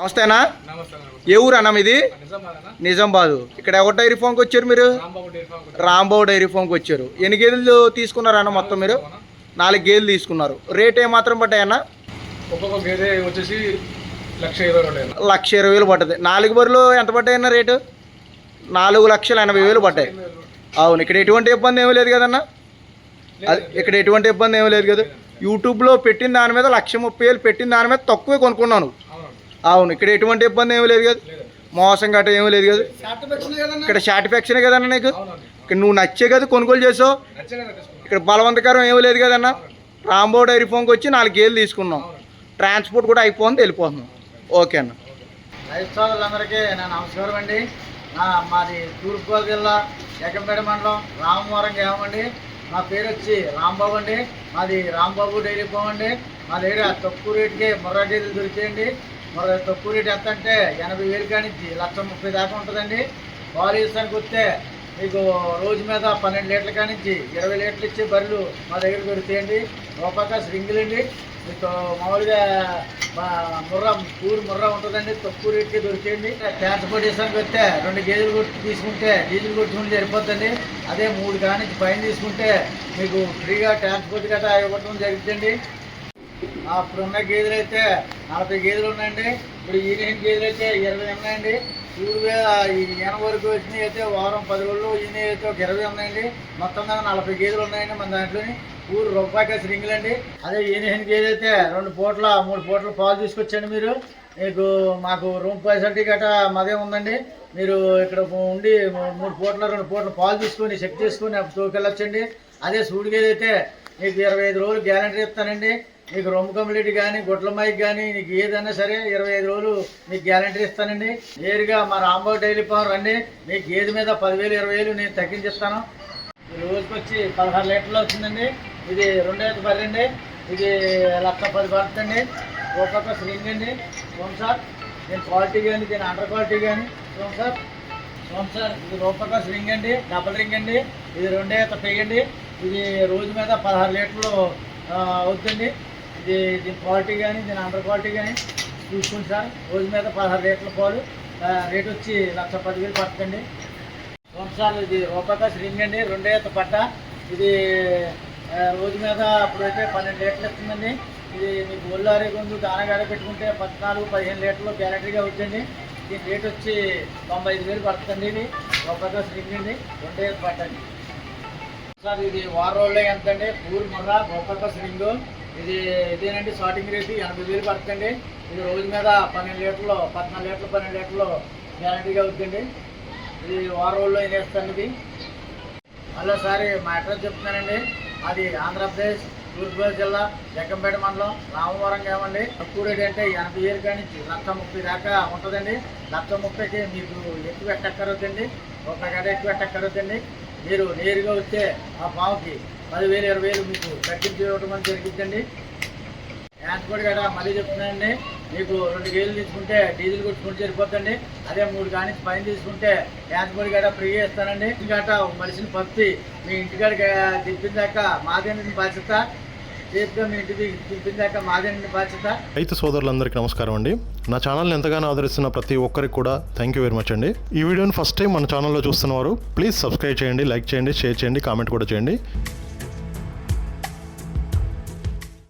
నమస్తేనా? నమస్తే ఏ ఊరు అన్న మీది నిజమానా నిజామాబాద్. ఇక్కడ ఎవరి డైరీ ఫామ్కి వచ్చారు మీరు? రాంబాబు డైరీ ఫామ్కి వచ్చారు. ఎన్ని గేదెలు తీసుకున్నారు అన్న మొత్తం మీరు? నాలుగు గేదెలు తీసుకున్నారు. రేట్ ఏమాత్రం పడ్డాయన్న? ఒక్కొక్క గేదె వచ్చేసి లక్ష ఇరవై. లక్ష ఇరవై వేలు పడ్డది. నాలుగు బరులు ఎంత పడ్డాయన్న రేటు? నాలుగు లక్షల ఎనభై వేలు పడ్డాయి. అవును ఇక్కడ ఎటువంటి ఇబ్బంది ఏమీ లేదు కదన్న? అది ఇక్కడ ఎటువంటి ఇబ్బంది ఏమీ లేదు కదా. యూట్యూబ్లో పెట్టిన దాని మీద లక్ష ముప్పై వేలు పెట్టిన దాని మీద తక్కువే కొనుక్కున్నాను. అవును ఇక్కడ ఎటువంటి ఇబ్బంది ఏమీ లేదు కదా. మోసం గట్రా ఏమీ లేదు కదా. ఇక్కడ సాటిస్ఫాక్షన్ కదన్న నీకు? ఇక్కడ నువ్వు నచ్చే కదా కొనుగోలు చేసావు. ఇక్కడ బలవంతకరం ఏమీ లేదు కదన్న. రాంబో డైరీ ఫోన్కి వచ్చి నాలుగు గేలు తీసుకున్నాం. ట్రాన్స్పోర్ట్ కూడా అయిపోయింది వెళ్ళిపోతున్నాం. ఓకే అన్న. రైతు సోదరులందరికీ నా నమస్కారం అండి. మాది తూర్పుగోదావరి జిల్లా ఎకంపేట మండలం రామవరం గ్రామం అండి నా పేరు వచ్చి రాంబాబు అండి. మాది రాంబాబు డైరీ ఫామ్ అండి. మా దగ్గర తక్కువ రేటుకి ముర్రా గేదెలు దొరికాయండి. మరి తక్కువ రేటు ఎంత అంటే ఎనభై వేలు కానించి లక్ష ముప్పై దాకా ఉంటుందండి. పాలు ఇస్తానికి వస్తే మీకు రోజు మీద పన్నెండు లీటర్ల కానించి ఇరవై లీటర్లు ఇచ్చే బర్రెలు మా దగ్గర దొరుకుతాయండి. రూపాయక స్ప్రింగులు అండి. మీకు మామూలుగా మా ముర్రా ముర్ర ముర్రా ఉంటుందండి. తక్కువ రేట్కి దొరికేయండి. ట్రాన్స్పోర్టేషన్కి వస్తే రెండు గేదెలు కొట్టి తీసుకుంటే డీజిల్ కొట్టుకుంటే సరిపోద్దండి. అదే మూడు కానించి పైన తీసుకుంటే మీకు ఫ్రీగా ట్రాన్స్పోర్ట్ గట్రా ఇవ్వడం జరుగుతుందండి. అప్పుడున్న గేదెలు అయితే నలభై గేదెలు ఉన్నాయండి. ఇప్పుడు ఈయన గేదెలు అయితే ఇరవై ఉన్నాయండి. ఊరు ఈ ఈయన వరకు వచ్చినాయి అయితే వారం పది రోజులు ఈయన అయితే ఒక ఇరవై ఉన్నాయండి. మొత్తం మీద నలభై గేదెలు ఉన్నాయండి మన దాంట్లోని. ఊరు రూపాయి రింగులు అండి అదే ఈయన గేదె అయితే రెండు పూట్ల మూడు పూట్ల పాలు తీసుకొచ్చండి మీరు. మీకు మాకు రూమ్ ఫెసిలిటీ గట్రా మాదే ఉందండి. మీరు ఇక్కడ ఉండి మూడు పూట్ల రెండు పూట్ల పాలు తీసుకొని చెక్ చేసుకొని తోకెళ్ళొచ్చండి. అదే సూడి గేదె అయితే మీకు ఇరవై ఐదు రోజులు గ్యారంటీ ఇస్తానండి మీకు రొమ్ము కంప్లీట్ కానీ గుడ్ల మైక్ కానీ నీకు ఏదైనా సరే ఇరవై ఐదు రోజులు మీకు గ్యారంటీ ఇస్తానండి. నేరుగా మా రాంబాబు డైలీ ఫామ్ రండి. మీకు గేదె మీద పదివేలు ఇరవై వేలు నేను తగ్గించిస్తాను. రోజుకి వచ్చి పదహారు లీటర్లు వచ్చిందండి ఇది రెండేది బర్రె అండి ఇది లక్ష పది పడుతుంది ఒక్కొక్క స్లింగ్ అండి. సోమ్ సార్. దీని క్వాలిటీ కానీ దీని అండర్ క్వాలిటీ కానీ సోమ్ సార్. సోమ్ సార్ ఇది రూపక రింగ్ అండి. డబల్ రింగ్ అండి. ఇది రెండే పెయ్యండి ఇది రోజు మీద పదహారు లీటర్లు అవుతుంది ఇది దీని క్వాలిటీ కానీ దీని అండర్ క్వాలిటీ కానీ చూసుకోండి సార్. రోజు మీద పదహారు రేట్ల పాలు. రేట్ వచ్చి లక్ష పదివేలు పడుతుంది చూడండి సార్ ఇది రూపక రింగ్ అండి రెండే పట్ట. ఇది రోజు మీద అప్పుడైతే పన్నెండు లీటర్లు ఇస్తుందండి. ఇది మీకు ఒళ్ళారి గొంతు దానగాడ పెట్టుకుంటే పద్నాలుగు పదిహేను లీటర్లు గ్యారంటీగా వచ్చండి. దీని రేట్ వచ్చి తొంభై ఐదు వేలు పడుతుంది ఇది. రూపాయలు స్ట్రింగ్ అండి రెండే పట్టండి. సార్ ఇది వారం రోజుల్లో ఎంత అండి పూర్ మొర్ర రూపాయలు రింగు ఇది ఇదేనండి స్టార్టింగ్ రేటు ఎనభై వేలు పడుతుంది ఇది రోజు మీద పన్నెండు లీటర్లు పద్నాలుగు లీటర్లు పన్నెండు లీటర్లు గ్యారంటీగా అవుతుంది ఇది వారం రోజుల్లో వేస్తాను ఇది? మళ్ళీ సారి మా అడ్రస్ చెప్తున్నానండి. అది ఆంధ్రప్రదేశ్ తూర్పుగోదావరి జిల్లా జగ్గంపేట మండలం రామవరం కావండి తక్కువ రేటు అంటే ఎనభై ఏళ్ళు కానీ లక్ష ముప్పై దాకా ఉంటుందండి. లక్ష ముప్పైకి మీకు ఎక్కువ ఎట్టక్కరవుతుంది ఒక గంట ఎక్కువ ఎట్టక్కరవుతుంది మీరు నేరుగా వచ్చే ఆ పావుకి పదివేలు ఇరవై వేలు మీకు తగ్గించి ఇవ్వడం అని జరిగిందండి ట్రాన్స్పోర్ట్ గట్రా మళ్ళీ చెప్తున్నానండి మీకు రెండు గేలు తీసుకుంటే డీజిల్ కొట్టుకుంటే సరిపోతుంది అదే మూడు కానీ పైన తీసుకుంటే ట్రాన్స్పోర్ట్ గట్రా ఫ్రీగా ఇస్తానండి గట్రా మనిషిని పంపి మీ ఇంటికాడికి తిప్పిందాక మాదేనండి బాధ్యత. ఇంటికి మాదేనండి బాధ్యత. రైతు సోదరులందరికీ నమస్కారం అండి. నా ఛానల్ని ఎంతగానో ఆదరిస్తున్న ప్రతి ఒక్కరికి కూడా థ్యాంక్ యూ వెరీ మచ్ అండి. ఈ వీడియోని ఫస్ట్ టైం మన ఛానల్లో చూస్తున్నవారు ప్లీజ్ సబ్స్క్రైబ్ చేయండి లైక్ చేయండి షేర్ చేయండి కామెంట్ కూడా చేయండి.